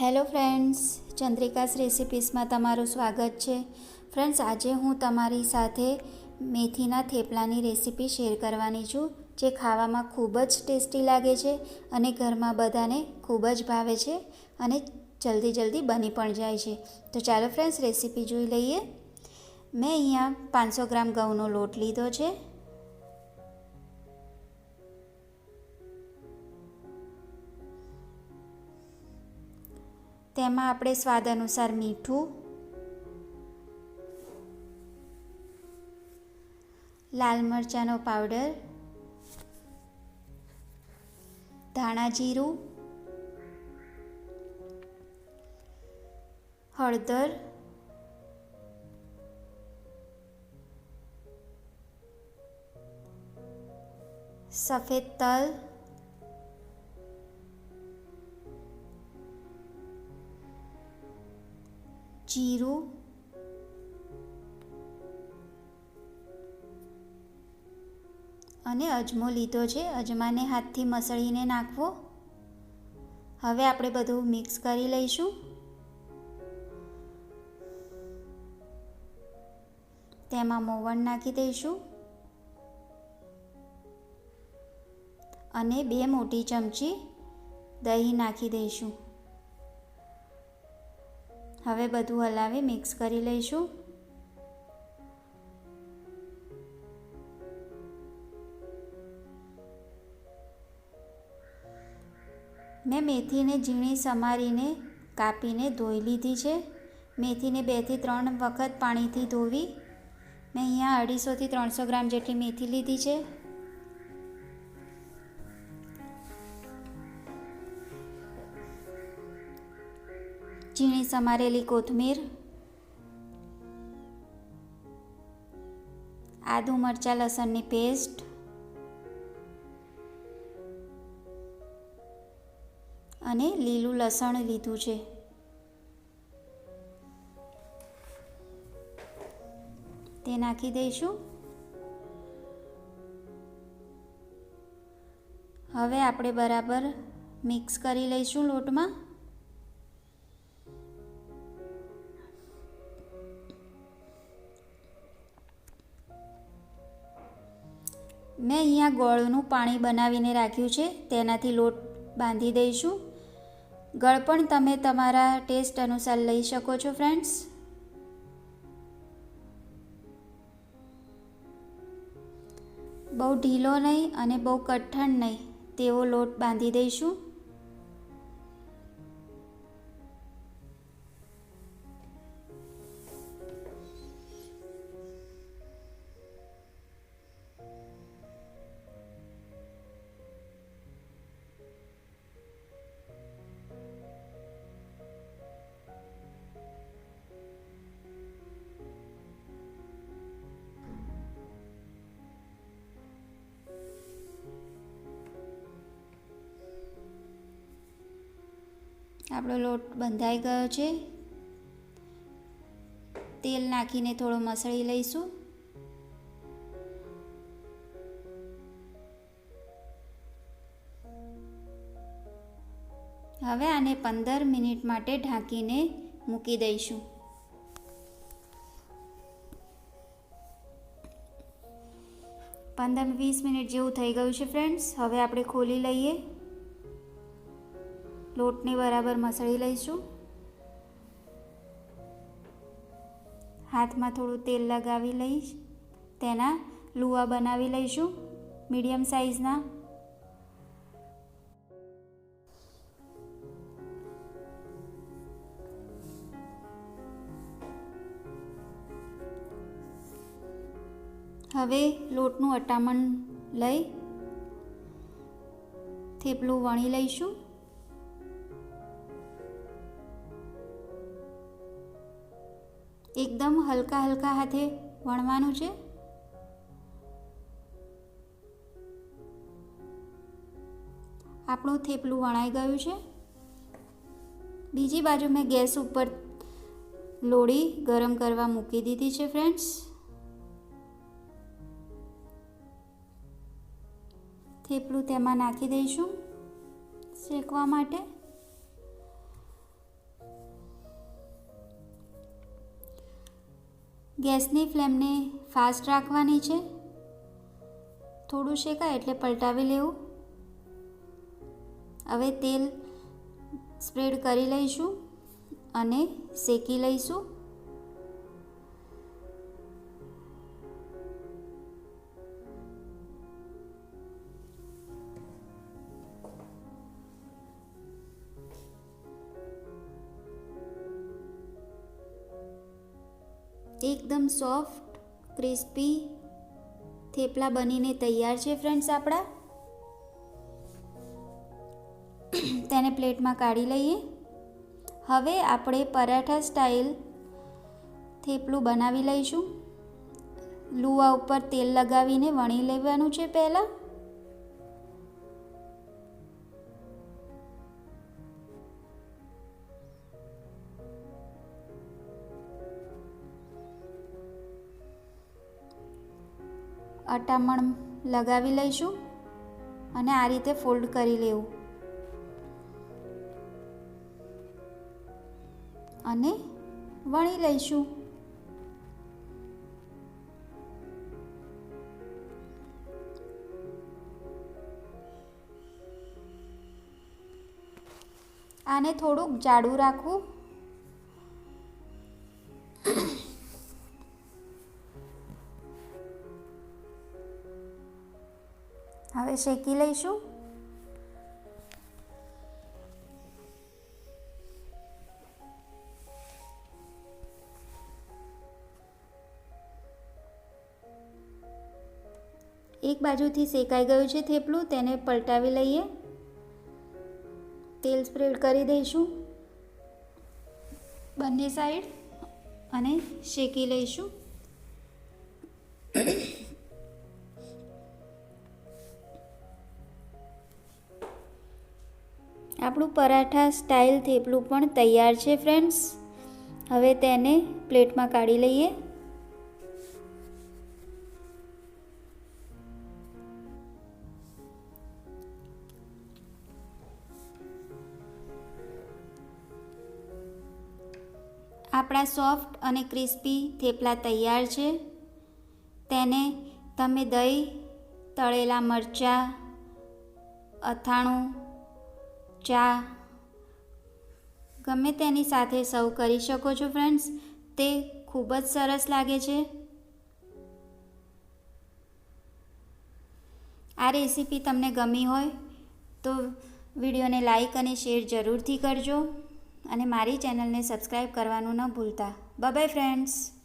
Hello friends, ચંદ્રિકાસ રેસિપીસમાં તમારું સ્વાગત છે. ફ્રેન્ડ્સ, આજે હું તમારી સાથે મેથીના થેપલાની રેસિપી શેર કરવાની છું, જે ખાવામાં ખૂબ જ ટેસ્ટી લાગે છે અને ઘરમાં બધાને ખૂબ જ ભાવે છે અને જલ્દી જલ્દી બની પણ જાય છે. તો ચાલો ફ્રેન્ડ્સ, રેસિપી જોઈ લઈએ. મેં અહીંયા પાંચસો ગ્રામ ઘઉંનો લોટ લીધો છે. તેમાં આપણે સ્વાદ અનુસાર મીઠું લાલ મરચાંનો પાવડર ધાણા જીરું હળદર સફેદ તલ જીરું. અને અજમો લીધો છે. અજમાને હાથથી મસળીને નાખવો. હવે આપણે બધું મિક્સ કરી લઈશું. તેમાં મોવણ નાખી દઈશું. અને બે મોટી ચમચી દહીં નાખી દઈશું. હવે બધું હલાવી મિક્સ કરી લઈશું. મેં મેથીને ઝીણી સમારીને કાપીને ધોઈ લીધી છે. મેથીને બેથી ત્રણ વખત પાણીથી ધોવી. મેં અહીંયા અઢીસોથી ત્રણસો ગ્રામ જેટલી મેથી લીધી છે. ઝીણી સમારેલી કોથમીર, આદુ મરચાં લસણની પેસ્ટ, અને લીલું લસણ લીધું છે. તે નાખી દઈશું. હવે આપણે બરાબર મિક્સ કરી લઈશું લોટમાં. મેં અહીંયા ગોળનું પાણી બનાવીને રાખ્યું છે, તેનાથી લોટ બાંધી દઈશું. ગળ પણ તમે તમારા ટેસ્ટ અનુસાર લઈ શકો છો ફ્રેન્ડ્સ બહુ ઢીલો નહીં અને બહુ કઠણ નહીં, તેવો લોટ બાંધી દઈશું. આપણો લોટ બંધાઈ ગયો છે. તેલ નાખીને થોડો મસળી લઈશું. હવે આને પંદર મિનિટ માટે ઢાંકીને મૂકી દઈશું. પંદર વીસ મિનિટ જેવું થઈ ગયું છે ફ્રેન્ડ્સ હવે આપણે ખોલી લઈએ. લોટને બરાબર મસળી લઈશું. હાથમાં થોડું તેલ લગાવી લઈશ. તેના લુવા બનાવી લઈશું, મીડિયમ સાઈઝના. હવે લોટનું અટામણ લઈ થેપલું વણી લઈશું. એકદમ હલકા હલકા હાથે વણવાનું છે. આપણું થેપલું વણાઈ ગયું છે. બીજી બાજુ મેં ગેસ ઉપર લોડી ગરમ કરવા મૂકી દીધી છે ફ્રેન્ડ્સ થેપલું તેમાં નાખી દઈશું શેકવા માટે. ગેસની ફ્લેમને ફાસ્ટ રાખવાની છે. થોડું શેકાય એટલે પલટાવી લેવું. હવે તેલ સ્પ્રેડ કરી લઈશું અને શેકી લઈશું. એકદમ સોફ્ટ ક્રિસ્પી થેપલા બનીને તૈયાર છે ફ્રેન્ડ્સ આપણા. તેને પ્લેટમાં કાઢી લઈએ. હવે આપણે પરાઠા સ્ટાઇલ થેપલું બનાવી લઈશું. લુવા ઉપર તેલ લગાવીને વણી લેવાનું છે પહેલાં. અટામણ લગાવી લઈશું અને આ રીતે ફોલ્ડ કરી લેવું. અને વણી લઈશું. આને થોડુંક જાડું રાખવું હવે શેકી લઈશું. એક બાજુથી શેકાઈ ગયું છે થેપલું, તેને પલટાવી લઈએ. તેલ સ્પ્રેડ કરી દઈશું. બંને સાઈડ અને શેકી લઈશું. આપણું પરાઠા સ્ટાઇલ થેપલું પણ તૈયાર છે ફ્રેન્ડ્સ હવે તેને પ્લેટમાં કાઢી લઈએ. આપણા સોફ્ટ અને ક્રિસ્પી થેપલા તૈયાર છે. તેને તમે દહીં, તળેલા મરચાં, અથાણું ચા. ગમે તેની સાથે સર્વ કરી શકો છો ફ્રેન્ડ્સ તે ખૂબ જ સરસ લાગે છે. આ રેસીપી તમને ગમી હોય, તો વિડીયોને લાઈક અને શેર જરૂરથી કરજો. અને મારી ચેનલને સબસ્ક્રાઈબ કરવાનું ન ભૂલતા. By friends